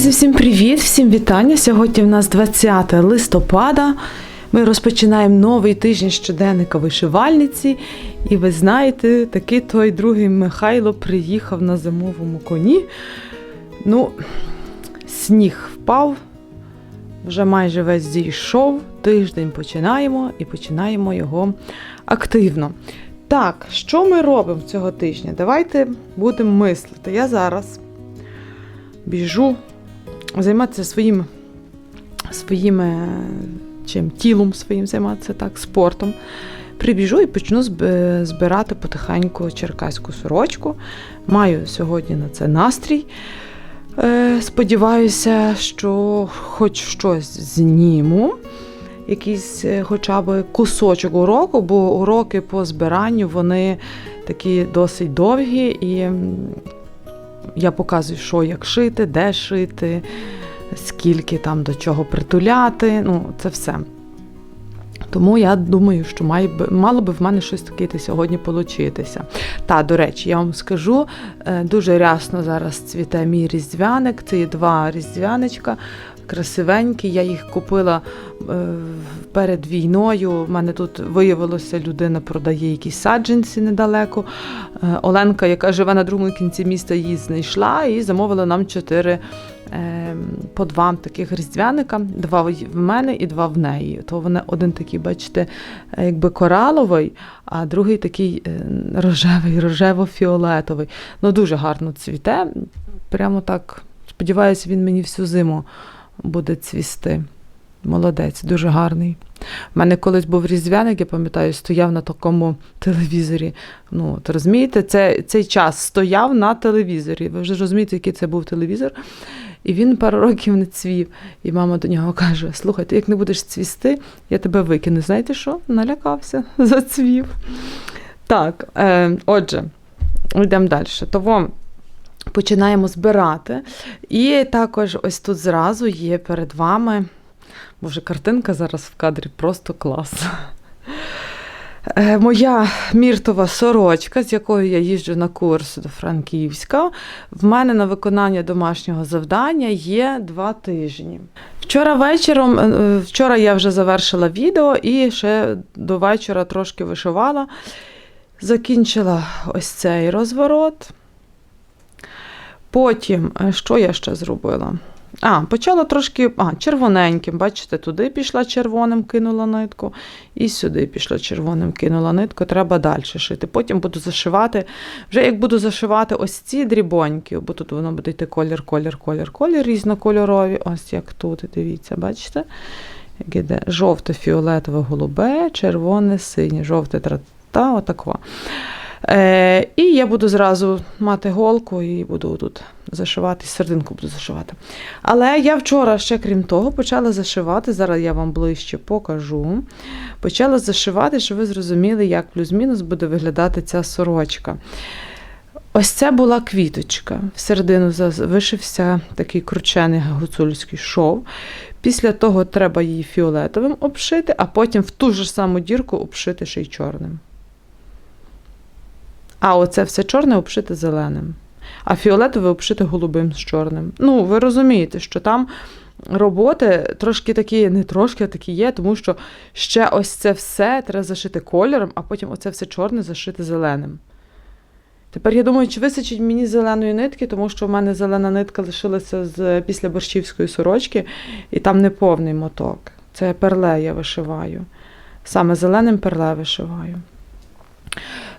Друзі, всім привіт, всім вітання. Сьогодні в нас 20 листопада. Ми розпочинаємо новий тиждень щоденника вишивальниці. І ви знаєте, такий той другий Михайло приїхав на зимовому коні. Ну, сніг впав, вже майже весь зійшов. Тиждень починаємо і починаємо його активно. Так, що ми робимо цього тижня? Давайте будемо мислити. Я зараз біжу займатися своїм, своїм е, чим, тілом своїм займатися так, спортом. Прибіжу і почну збирати потихеньку черкаську сорочку. Маю сьогодні на це настрій. Е, Сподіваюся, що хоч щось зніму, якийсь е, хоча б кусочок уроку, бо уроки по збиранню вони такі досить довгі, і я показую, що як шити, де шити, скільки там до чого притуляти. Ну, це все. Тому я думаю, що має, би- мало би в мене щось таке сьогодні получитися. Та, до речі, я вам скажу, е, дуже рясно зараз цвіте мій різдвяник. Це є два різдвяничка, красивенькі. Я їх купила е, перед війною. У мене тут виявилося, людина продає якісь саджанці недалеко. Е, Оленка, яка живе на другому кінці міста, її знайшла і замовила нам чотири по два таких різдвяника. Два в в мене і два в неї. То вони один такий, бачите, е, якби кораловий, а другий такий е, рожевий, рожево-фіолетовий. Ну, дуже гарно цвіте. Прямо так. Сподіваюся, він мені всю зиму буде цвісти. Молодець, дуже гарний. У мене колись був різдвяник, я пам'ятаю, стояв на такому телевізорі. Ну, от розумієте, це, цей час стояв на телевізорі. Ви вже розумієте, який це був телевізор. І він пару років не цвів. І мама до нього каже: Слухай, ти як не будеш цвісти, я тебе викину. Знаєте що? Налякався, зацвів. Так, е, отже, йдемо далі. Того починаємо збирати. І також ось тут зразу є перед вами. Боже, картинка зараз в кадрі просто клас. Е, Моя міртова сорочка, з якою я їжджу на курс до Франківська. В мене на виконання домашнього завдання є два тижні. Вчора вечором, е, вчора я вже завершила відео і ще до вечора трошки вишивала. Закінчила ось цей розворот. Потім, е, що я ще зробила? А, почала трошки а, червоненьким. Бачите, туди пішла червоним, кинула нитку, і сюди пішла червоним, кинула нитку. Треба далі шити. Потім буду зашивати. Вже як буду зашивати ось ці дрібоньки, бо тут воно буде йти колір, колір, колір, колір, різнокольорові. Ось як тут, дивіться, бачите? Як іде жовте, фіолетове, голубе, червоне, синє, жовте та отакова. Е, і я буду зразу мати голку і буду тут зашивати, серединку буду зашивати. Але я вчора, ще крім того, почала зашивати. Зараз я вам ближче покажу. Почала зашивати, щоб ви зрозуміли, як плюс-мінус буде виглядати ця сорочка. Ось це була квіточка. Всередину заз- вишився такий кручений гуцульський шов. Після того треба її фіолетовим обшити, а потім в ту ж саму дірку обшити ще й чорним. А оце все чорне обшите зеленим, а фіолетове обшите голубим з чорним. Ну, ви розумієте, що там роботи трошки такі, не трошки, а такі є, тому що ще ось це все треба зашити кольором, а потім оце все чорне зашити зеленим. Тепер я думаю, чи висичить мені зеленої нитки, тому що в мене зелена нитка лишилася з після борщівської сорочки, і там не повний моток. Це перле я вишиваю. Саме зеленим перле вишиваю.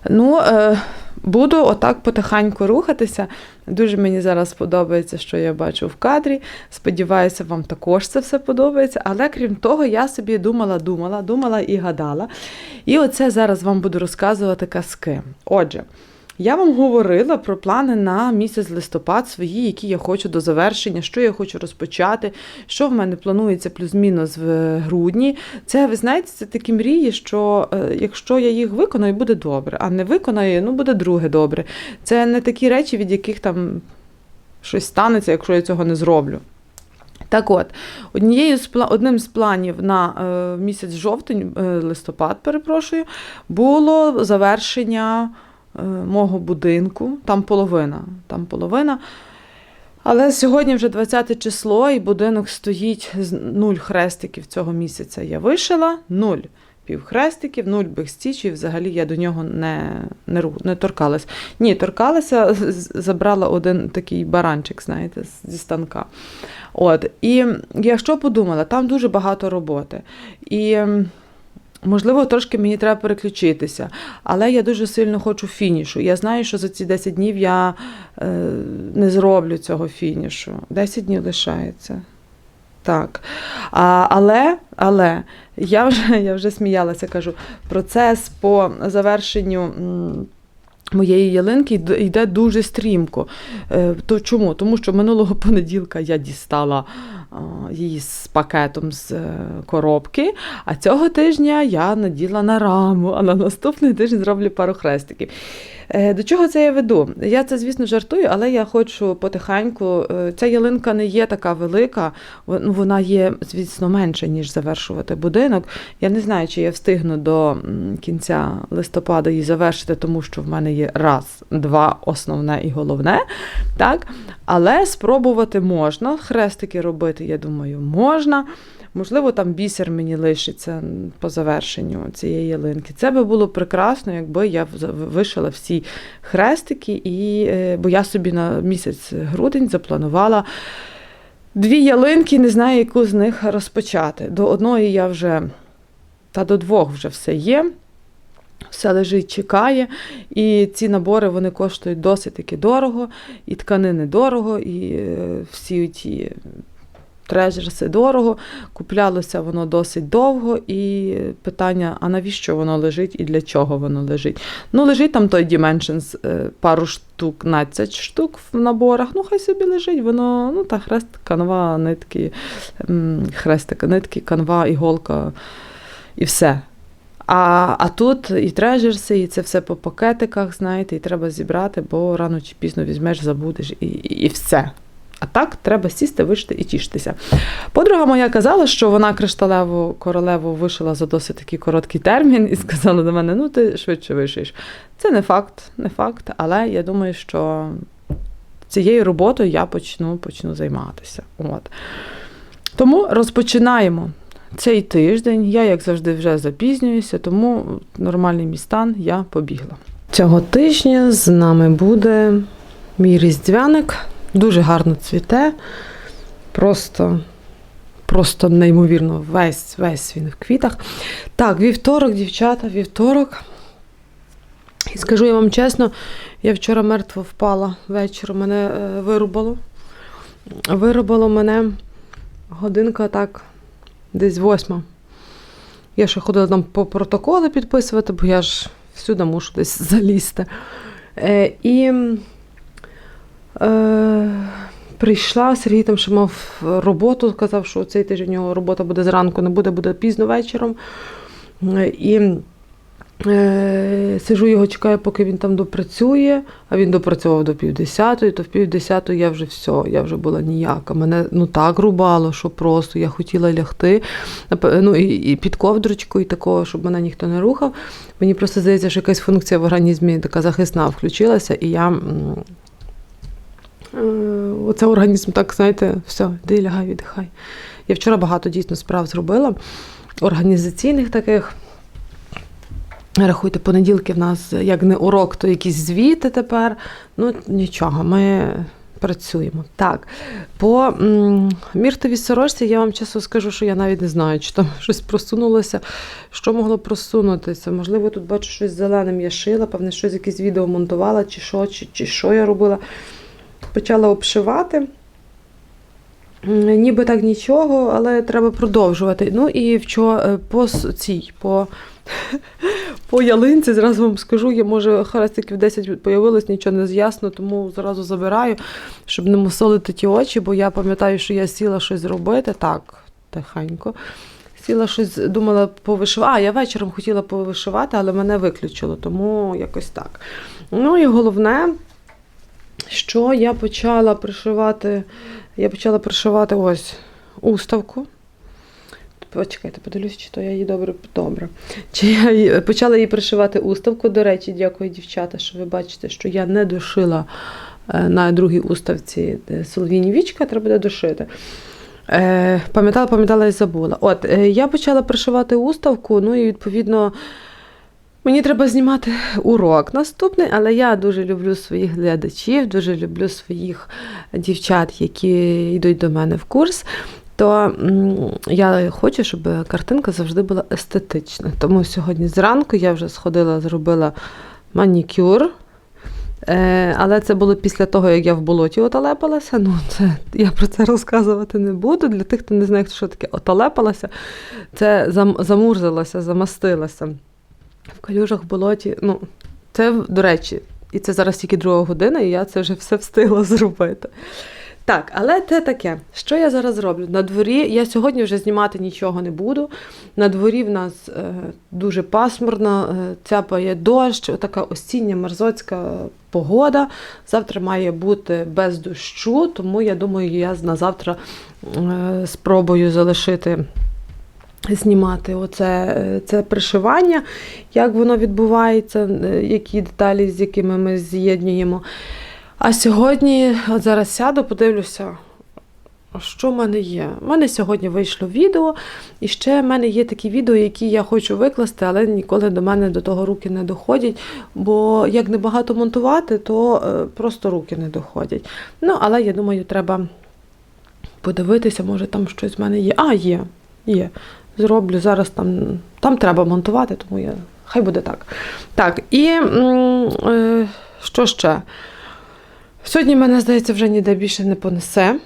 Ну, е, буду отак потихеньку рухатися. Дуже мені зараз подобається, що я бачу в кадрі. Сподіваюся, вам також це все подобається. Але крім того, я собі думала, думала, думала і гадала. І оце зараз вам буду розказувати казки. Отже. Я вам говорила про плани на місяць листопад свої, які я хочу до завершення, що я хочу розпочати, що в мене планується плюс-мінус в грудні. Це, ви знаєте, це такі мрії, що е, якщо я їх виконаю, буде добре, а не виконаю, ну буде друге добре. Це не такі речі, від яких там щось станеться, якщо я цього не зроблю. Так от, однією з одним з планів на е, місяць жовтень, е, листопад, перепрошую, було завершення мого будинку. Там половина. Там половина. Але сьогодні вже 20 число, і будинок стоїть з нуль хрестиків цього місяця. Я вишила, нуль півхрестиків, нуль бекстіч, і взагалі я до нього не, не, не торкалась. Ні, торкалася, забрала один такий баранчик, знаєте, зі станка. От. І я що подумала, там дуже багато роботи. І. Можливо, трошки мені треба переключитися, але я дуже сильно хочу фінішу. Я знаю, що за ці 10 днів я е, не зроблю цього фінішу. 10 днів лишається. Так. А, але, але я вже, я вже сміялася, кажу, процес по завершенню. Моєї ялинки йде дуже стрімко. Е, То чому? Тому що минулого понеділка я дістала її з пакетом з е, коробки, а цього тижня я наділа на раму, а на наступний тиждень зроблю пару хрестиків. Е, До чого це я веду? Я це, звісно, жартую, але я хочу потихеньку. е, Ця ялинка не є така велика, ну, вона є, звісно, менше, ніж завершувати будинок. Я не знаю, чи я встигну до кінця листопада її завершити, тому що в мене є раз, два, основне і головне. Так? Але спробувати можна. Хрестики робити, я думаю, можна. Можливо, там бісер мені лишиться по завершенню цієї ялинки. Це би було прекрасно, якби я вишила всі хрестики, і, е, бо я собі на місяць грудень запланувала дві ялинки, не знаю, яку з них розпочати. До одної я вже, та до двох вже все є. Все лежить, чекає, і ці набори вони коштують досить таки дорого, і тканини дорого, і е, всі ті трежерси дорого. Куплялося воно досить довго, і питання: а навіщо воно лежить і для чого воно лежить? Ну, лежить там той Dimensions, е, пару штук, 15 штук в наборах. Ну, хай собі лежить, воно, ну, та хрест, канва, нитки, хрестик, нитки, канва, іголка і все. А, а тут і трежерси, і це все по пакетиках, знаєте, і треба зібрати, бо рано чи пізно візьмеш, забудеш і, і, і все. А так треба сісти, вишити і тішитися. Подруга моя казала, що вона кришталеву королеву вишила за досить такий короткий термін і сказала до мене: ну ти швидше вишиєш. Це не факт, не факт, але я думаю, що цією роботою я почну, почну займатися. От. Тому розпочинаємо цей тиждень. Я, як завжди, вже запізнююся, тому нормальний мій стан я побігла. Цього тижня з нами буде мій різдвяник. Дуже гарно цвіте. Просто, просто неймовірно, весь, весь він в квітах. Так, вівторок, дівчата, вівторок. І скажу я вам чесно, я вчора мертво впала вечором, мене е, вирубало. Вирубало мене годинка так, десь восьма. Я ще ходила там по протоколи підписувати, бо я ж всюди мушу десь залізти. Е, і е, прийшла, Сергій там ще мав роботу, сказав, що цей тиждень у нього робота буде зранку, не буде, буде пізно вечором. І е, сижу його, чекаю, поки він там допрацює, а він допрацював до півдесятої, то в півдесятої я вже все, я вже була ніяка. Мене ну так рубало, що просто я хотіла лягти. Ну, і, і під ковдрочку, і такого, щоб мене ніхто не рухав. Мені просто здається, що якась функція в організмі така захисна включилася, і я. Е, Оце організм так, знаєте, все, йди лягай, віддихай. Я вчора багато дійсно справ зробила, організаційних таких. Рахуйте, понеділки в нас як не урок, то якісь звіти тепер. Ну, нічого, ми працюємо. Так, по міртовій сорочці я вам чесно скажу, що я навіть не знаю, чи там щось просунулося, що могло просунутися. Можливо, тут бачу щось зеленим я шила, певне, щось якесь відео монтувала, чи що, чи, чи що я робила. Почала обшивати. Ніби так нічого, але треба продовжувати. Ну і вчора по цій, по, по ялинці, зразу вам скажу, я може хрестиків 10 появилось, нічого не з'ясно, тому зразу забираю, щоб не мусолити ті очі, бо я пам'ятаю, що я сіла щось зробити. Так, тихенько. Сіла щось, думала повишивати. А, я вечором хотіла повишивати, але мене виключило, тому якось так. Ну і головне, що я почала пришивати, я почала пришивати ось уставку. Почекайте, подивлюсь, чи то я її добре. Добре. Чи я почала її пришивати уставку. До речі, дякую, дівчата, що ви бачите, що я не дошила е, на другій уставці солов'їні вічка, треба буде дошити. Е, пам'ятала, пам'ятала і забула. От, е, я почала пришивати уставку, ну і відповідно. Мені треба знімати урок наступний, але я дуже люблю своїх глядачів, дуже люблю своїх дівчат, які йдуть до мене в курс. То я хочу, щоб картинка завжди була естетична. Тому сьогодні зранку я вже сходила, зробила манікюр. Е, але це було після того, як я в болоті оталепалася. Ну, це, я про це розказувати не буду. Для тих, хто не знає, що таке оталепалася, це зам, замурзилася, замастилася в калюжах болоті. Ну, це, до речі, і це зараз тільки друга година, і я це вже все встигла зробити. Так, але це таке. Що я зараз роблю? На дворі я сьогодні вже знімати нічого не буду. На дворі в нас е, дуже пасмурно, е, цяпає дощ, така осіння мерзоцька погода. Завтра має бути без дощу, тому я думаю, я на завтра е, спробую залишити. Знімати оце е, це пришивання, як воно відбувається, е, які деталі, з якими ми з'єднуємо. А сьогодні, от зараз сяду, подивлюся, що в мене є. У мене сьогодні вийшло відео, і ще в мене є такі відео, які я хочу викласти, але ніколи до мене до того руки не доходять. Бо як небагато монтувати, то е, просто руки не доходять. Ну, але я думаю, треба подивитися, може там щось в мене є. А, є, є. Зроблю зараз там. Там треба монтувати, тому я. Хай буде так. Так, і е, що ще? Сьогодні мене, здається, вже ніде більше не понесе.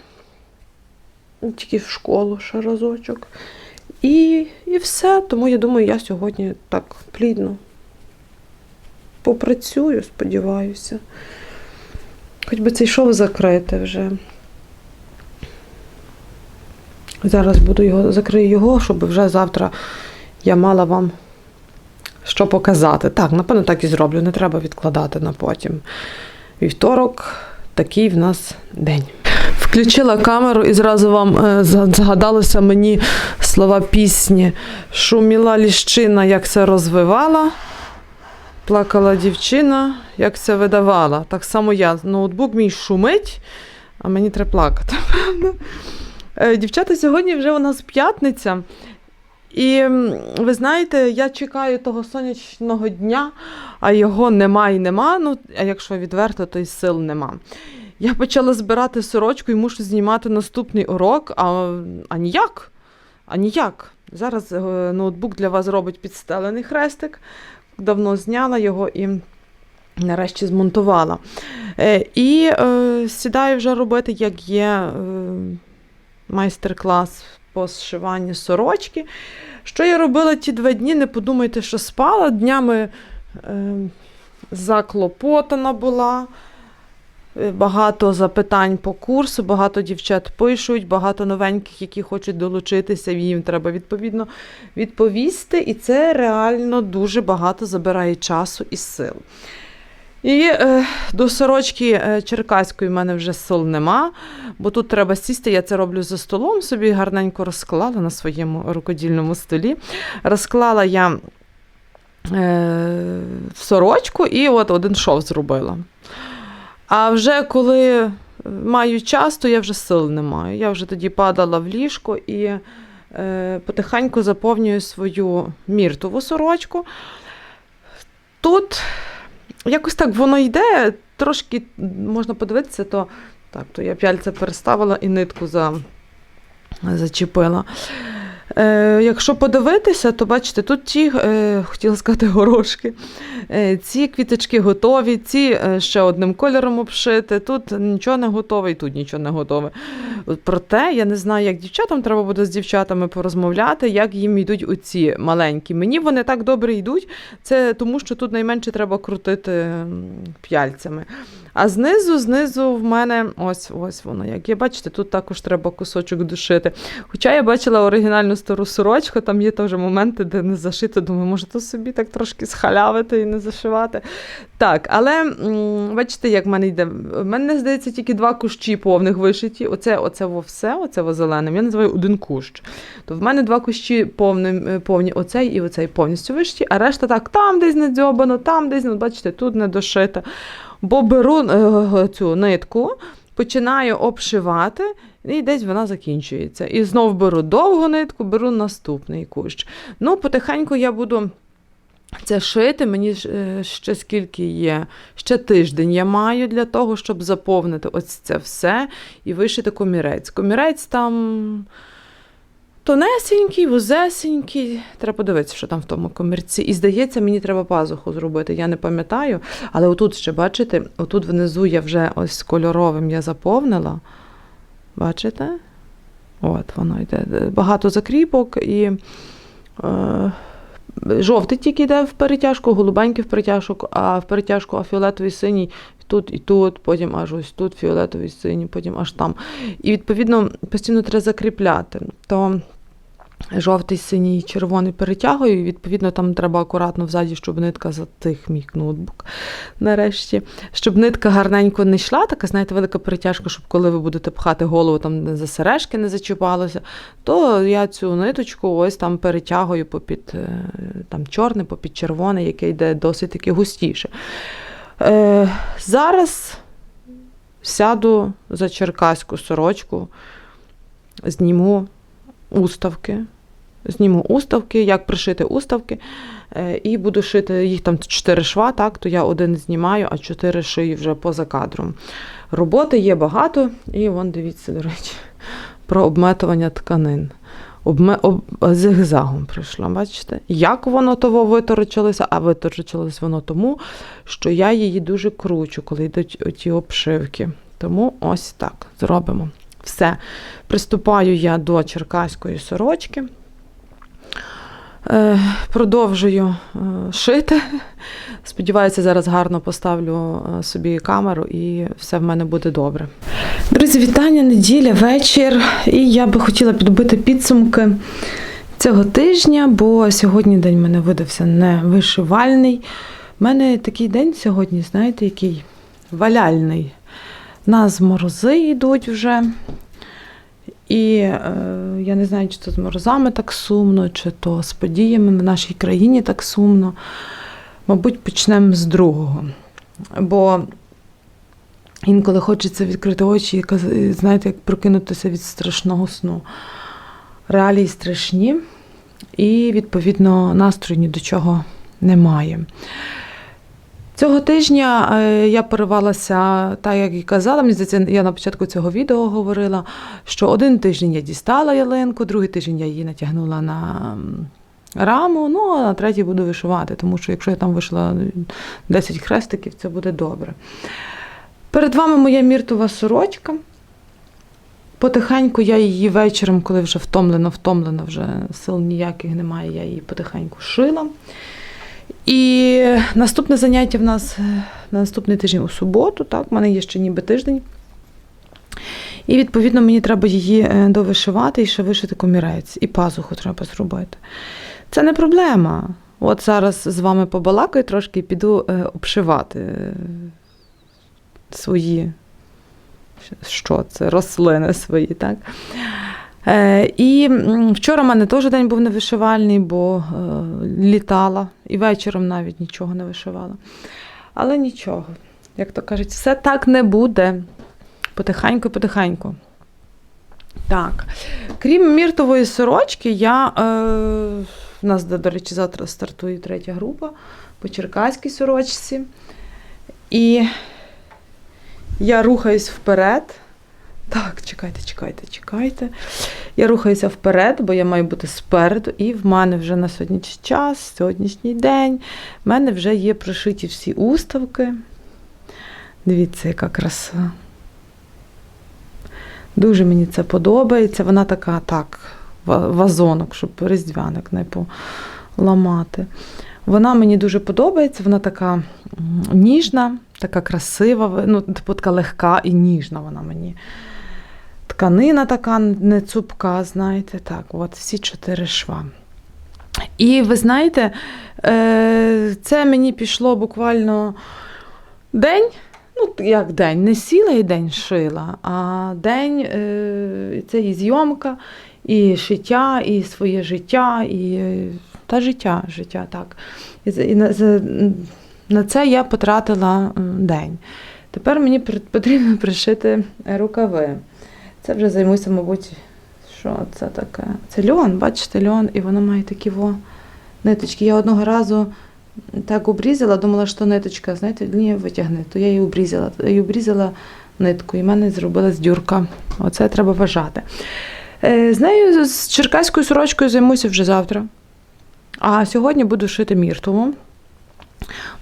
Тільки в школу ще разочок. І, і все. Тому я думаю, я сьогодні так плідно попрацюю, сподіваюся. Хоч би цей шов закрити вже. Зараз буду його закрию його, щоб вже завтра я мала вам що показати. Так, напевно, так і зроблю. Не треба відкладати на потім. Вівторок такий в нас день. Включила камеру і зразу вам е, згадалося мені слова пісні. Шуміла ліщина, як це розвивала. Плакала дівчина, як це видавала. Так само я. Ноутбук мій шумить, а мені треба плакати. Е, Дівчата, сьогодні вже у нас п'ятниця. І ви знаєте, я чекаю того сонячного дня, а його нема і нема. Ну, а якщо відверто, то й сил нема. Я почала збирати сорочку і мушу знімати наступний урок, а, а ніяк. А ніяк. Зараз е, ноутбук для вас робить підстелений хрестик. Давно зняла його і нарешті змонтувала. Е, і е, сідаю вже робити, як є е, майстер-клас по зшиванню сорочки. Що я робила ті два дні, не подумайте, що спала. Днями е, заклопотана була. Е, Багато запитань по курсу, багато дівчат пишуть, багато новеньких, які хочуть долучитися, їм треба відповідно відповісти. І це реально дуже багато забирає часу і сил. І е, до сорочки е, черкаської в мене вже сил нема, бо тут треба сісти. Я це роблю за столом, собі гарненько розклала на своєму рукодільному столі. Розклала я е, сорочку і от один шов зробила. А вже коли маю час, то я вже сил не маю. Я вже тоді падала в ліжко і е, потихеньку заповнюю свою міртову сорочку. Тут якось так воно йде, трошки можна подивитися, то так, то я п'яльце переставила і нитку за, зачепила. Е, якщо подивитися, то бачите, тут ті, е, хотіла сказати, горошки. Е, ці квіточки готові, ці е, ще одним кольором обшити, тут нічого не готове, і тут нічого не готове. Проте я не знаю, як дівчатам треба буде з дівчатами порозмовляти, як їм йдуть оці маленькі. Мені вони так добре йдуть, це тому що тут найменше треба крутити п'яльцями. А знизу, знизу в мене ось ось воно. Як є, бачите, тут також треба кусочок душити. Хоча я бачила оригінальну стару сорочку, там є теж моменти, де не зашити. Думаю, може, то собі так трошки схалявити і не зашивати. Так, але бачите, як в мене йде. В мене, здається, тільки два кущі повних вишиті. Оце, оце во все, оце во зеленим. Я називаю один кущ. То в мене два кущі повні, е, повні оцей і оцей повністю вишиті, а решта так, там десь не дзьобано, там десь, бачите, тут не дошита. Бо беру е, цю нитку, починаю обшивати, і десь вона закінчується. І знов беру довгу нитку, беру наступний кущ. Ну, потихеньку я буду. Це шити мені е, ще скільки є. Ще тиждень я маю для того, щоб заповнити ось це все і вишити комірець. Комірець там тонесенький, вузесенький. Треба подивитися, що там в тому комірці. І здається, мені треба пазуху зробити. Я не пам'ятаю. Але отут ще, бачите, отут внизу я вже ось кольоровим я заповнила. Бачите? От воно йде. Багато закріпок і. Е, Жовтий тільки йде в перетяжку, голубенький в перетяжку, а в перетяжку, а фіолетовий синій тут і тут, потім аж ось тут фіолетовий синій, потім аж там. І відповідно постійно треба закріпляти. То жовтий, синій, червоний перетягую, і відповідно там треба акуратно взаді, щоб нитка затих мій ноутбук. Нарешті, щоб нитка гарненько не йшла, така, знаєте, велика перетяжка, щоб коли ви будете пхати голову, там за сережки не зачіпалося, то я цю ниточку ось там перетягую попід е, там чорне, попід червоне, яке йде досить таки густіше. Е, Зараз сяду за черкаську сорочку, зніму уставки. Зніму уставки, як пришити уставки, е, і буду шити їх там чотири шва, так, то я один знімаю, а чотири шию вже поза кадром. Роботи є багато, і вон дивіться, до речі, про обметування тканин. Обме... Об... Зигзагом прийшла, бачите? Як воно того виторочилося, а виторочилось воно тому, що я її дуже кручу, коли йдуть оті обшивки. Тому ось так зробимо. Все. Приступаю я до черкаської сорочки. Е, Продовжую е, шити. Сподіваюся, зараз гарно поставлю е, собі камеру і все в мене буде добре. Друзі, вітання, неділя, вечір. І я би хотіла підбити підсумки цього тижня, бо сьогодні день мене видався не вишивальний. У мене такий день сьогодні, знаєте, який валяльний. Нас морози йдуть вже. І е, я не знаю, чи то з морозами так сумно, чи то з подіями в нашій країні так сумно. Мабуть, почнемо з другого. Бо інколи хочеться відкрити очі і знаєте, як прокинутися від страшного сну. Реалії страшні, і, відповідно, настрою ні до чого немає. Цього тижня е, я поривалася, так як і казала, мені здається, я на початку цього відео говорила, що один тиждень я дістала ялинку, другий тиждень я її натягнула на раму, ну а на третій буду вишивати, тому що якщо я там вишила 10 хрестиків, це буде добре. Перед вами моя міртова сорочка. Потихеньку я її вечором, коли вже втомлена, втомлена, вже сил ніяких немає, я її потихеньку шила. І наступне заняття в нас е, на наступний тиждень у суботу, так, в мене є ще ніби тиждень. І відповідно мені треба її е, довишивати і ще вишити комірець, і пазуху треба зробити. Це не проблема. От зараз з вами побалакаю трошки і піду е, обшивати свої що це, рослини свої, так? Е, і вчора в мене теж день був невишивальний, бо е, літала, і вечором навіть нічого не вишивала. Але нічого, як то кажуть, все так не буде. Потихеньку, потихеньку. Так. Крім міртової сорочки, я. Е, у нас, до речі, завтра стартує третя група по черкаській сорочці. І я рухаюсь вперед. Так, чекайте, чекайте, чекайте. Я рухаюся вперед, бо я маю бути спереду. І в мене вже на сьогоднішній час, сьогоднішній день, в мене вже є пришиті всі уставки. Дивіться, яка краса. Дуже мені це подобається. Вона така, так, вазонок, щоб різдвяник не поламати. Вона мені дуже подобається, вона така ніжна, така красива, ну, типу така легка і ніжна вона мені. Тканина така не цупка, знаєте, так, от всі чотири шва. І ви знаєте, е, це мені пішло буквально день. Ну, як день, не сіла і день шила, а день е, це і зйомка, і шиття, і своє життя, і е, та життя, життя, так. І, на, на це я потратила день. Тепер мені потрібно пришити рукави. Це вже займуся, мабуть, що це таке? Це льон, бачите, льон, і воно має такі во ниточки. Я одного разу так обрізала, думала, що ниточка, знаєте, ні, витягне, то я її обрізала. Її обрізала нитку, і в мене зробилась дюрка. Оце треба вважати. Е, З нею, з черкаською сорочкою займуся вже завтра. А сьогодні буду шити міртову.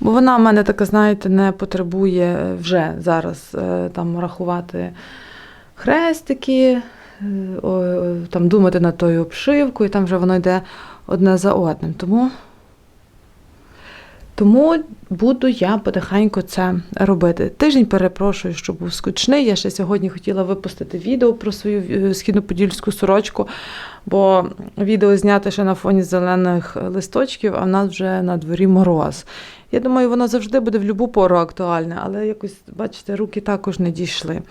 Бо вона в мене така, знаєте, не потребує вже зараз е, там рахувати хрестики, е, там думати над тою обшивкою, там вже воно йде одне за одним. Тому, тому буду я потихеньку це робити. Тиждень перепрошую, що був скучний. Я ще сьогодні хотіла випустити відео про свою е, східно-подільську сорочку, бо відео зняти ще на фоні зелених листочків, а в нас вже на дворі мороз. Я думаю, воно завжди буде в будь-яку пору актуальне, але якось, бачите, руки також не дійшли.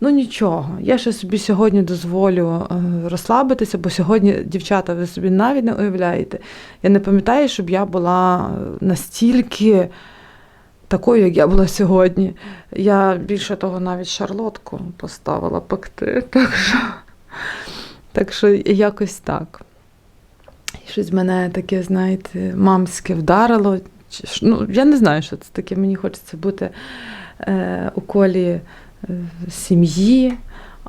Ну нічого, я ще собі сьогодні дозволю е, розслабитися, бо сьогодні, дівчата, ви собі навіть не уявляєте. Я не пам'ятаю, щоб я була настільки такою, як я була сьогодні. Я більше того навіть шарлотку поставила пекти. Так що, так що якось так. І Щось мене таке, знаєте, мамське вдарило. Ну, я не знаю, що це таке. Мені хочеться бути е, у колі е, сім'ї.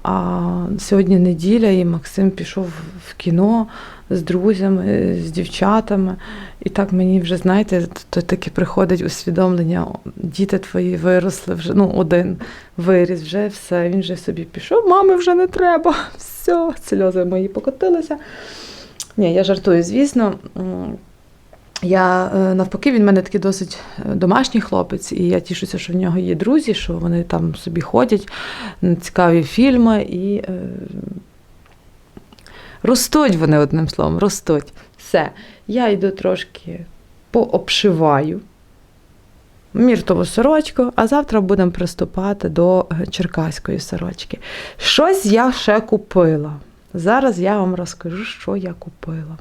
А сьогодні неділя, і Максим пішов в кіно з друзями, з дівчатами. І так мені вже, знаєте, то таке приходить усвідомлення, діти твої виросли вже, ну, один виріс, вже все, він вже собі пішов, мами вже не треба. Все, сльози мої покотилися. Ні, я жартую, звісно. Я е, навпаки, він в мене такий досить е, домашній хлопець, і я тішуся, що в нього є друзі, що вони там собі ходять цікаві фільми і е, ростуть вони одним словом, ростуть. Все. Я йду трошки пообшиваю міртову сорочку, а завтра будемо приступати до е, черкаської сорочки. Щось я ще купила. Зараз я вам розкажу, що я купила.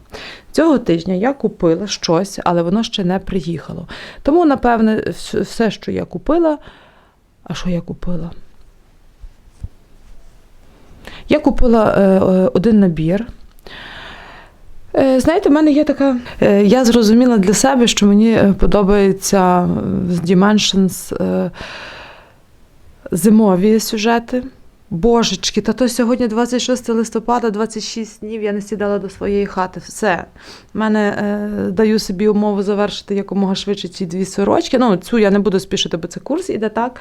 Цього тижня я купила щось, але воно ще не приїхало. Тому, напевне, все, що я купила. А що я купила? Я купила е, е, один набір. Е, Знаєте, в мене є така. Я зрозуміла для себе, що мені подобаються з Dimensions зимові сюжети. Божечки, та то сьогодні 26 листопада, 26 днів я не сідала до своєї хати. Все. В мене е, даю собі умову завершити якомога швидше ці дві сорочки. Ну, цю я не буду спішити, бо це курс іде так.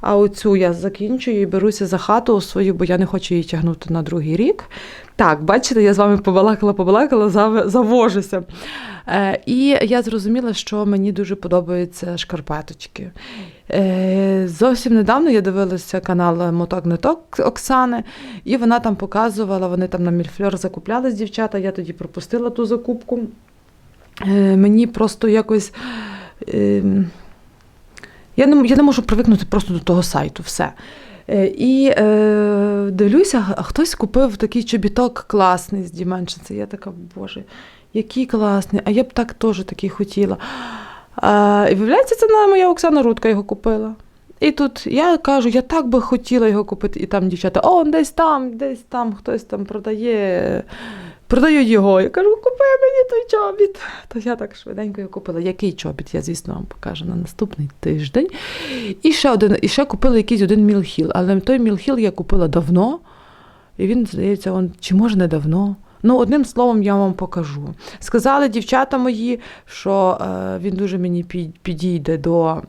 А оцю я закінчую і беруся за хату свою, бо я не хочу її тягнути на другий рік. Так, бачите, я з вами побалакала, побалакала, зав- завожуся. Е, і я зрозуміла, що мені дуже подобаються шкарпеточки. Е, зовсім недавно я дивилася канал Моток не ток Оксани, і вона там показувала, вони там на мільфльор закуплялись дівчата, я тоді пропустила ту закупку. Е, мені просто якось. Е, я не, я не можу привикнути просто до того сайту, все. І е, дивлюся, хтось купив такий чобіток класний з Dimensions. Я така, боже, який класний, а я б так теж такий хотіла. А, і виявляється, це моя Оксана Рудка його купила. І тут я кажу, я так би хотіла його купити. І там дівчата, о, десь там, десь там хтось там продає, продають його. Я кажу, купи мені той чобіт. То я так швиденько його купила. Який чобіт, я, звісно, вам покажу на наступний тиждень. І ще один, і ще купила якийсь один мілхіл. Але той мілхіл я купила давно. І він, здається, он, чи може не давно. Ну, одним словом, я вам покажу. Сказали дівчата мої, що е, він дуже мені підійде до м,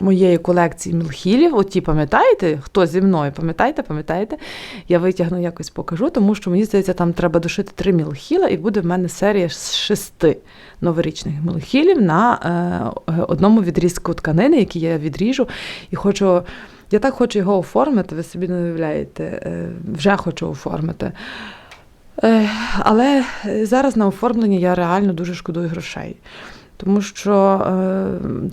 моєї колекції мілхілів. От ті, пам'ятаєте, хто зі мною, пам'ятаєте, пам'ятаєте? Я витягну якось покажу, тому що мені здається, там треба дошити три мілхіла, і буде в мене серія з шести новорічних мілхілів на е, одному відрізку тканини, який я відріжу, і хочу Я так хочу його оформити, ви собі не уявляєте, е, вже хочу оформити. Е, Але зараз на оформлення я реально дуже шкодую грошей. Тому що е,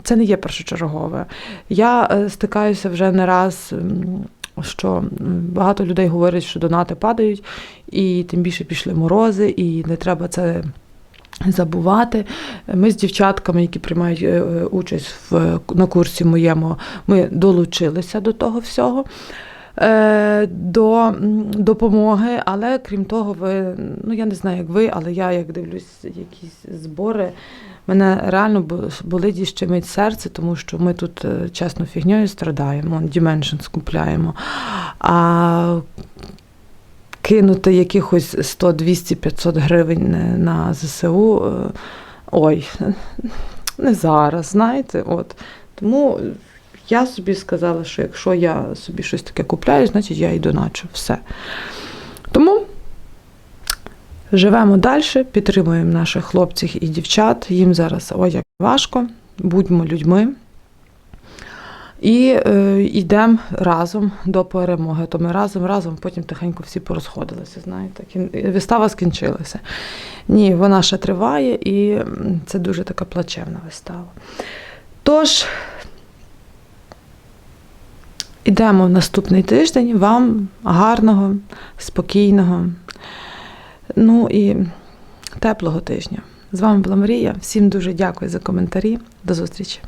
це не є першочергове. Я е, стикаюся вже не раз, що багато людей говорять, що донати падають, і тим більше пішли морози, і не треба це забувати. Ми з дівчатками, які приймають участь в, на курсі моєму, ми долучилися до того всього. Е, До допомоги, але крім того, ви ну я не знаю, як ви, але я як дивлюсь якісь збори, мене реально болить і щемить серце, тому що ми тут е, чесно фігньою страдаємо, Dimensions купляємо. А кинути якихось 100, 200, 500 гривень на ЗСУ. е, Ой, не зараз, знаєте. От. Тому я собі сказала, що якщо я собі щось таке купляю, значить я і доначу. Все. Тому живемо далі, підтримуємо наших хлопців і дівчат. Їм зараз ой, як важко, будьмо людьми. І е, йдемо разом до перемоги. То ми разом, разом, потім тихенько всі порозходилися. Знаєте, вистава скінчилася. Ні, вона ще триває, і це дуже така плачевна вистава. Тож, йдемо в наступний тиждень. Вам гарного, спокійного, ну і теплого тижня. З вами була Марія. Всім дуже дякую за коментарі. До зустрічі!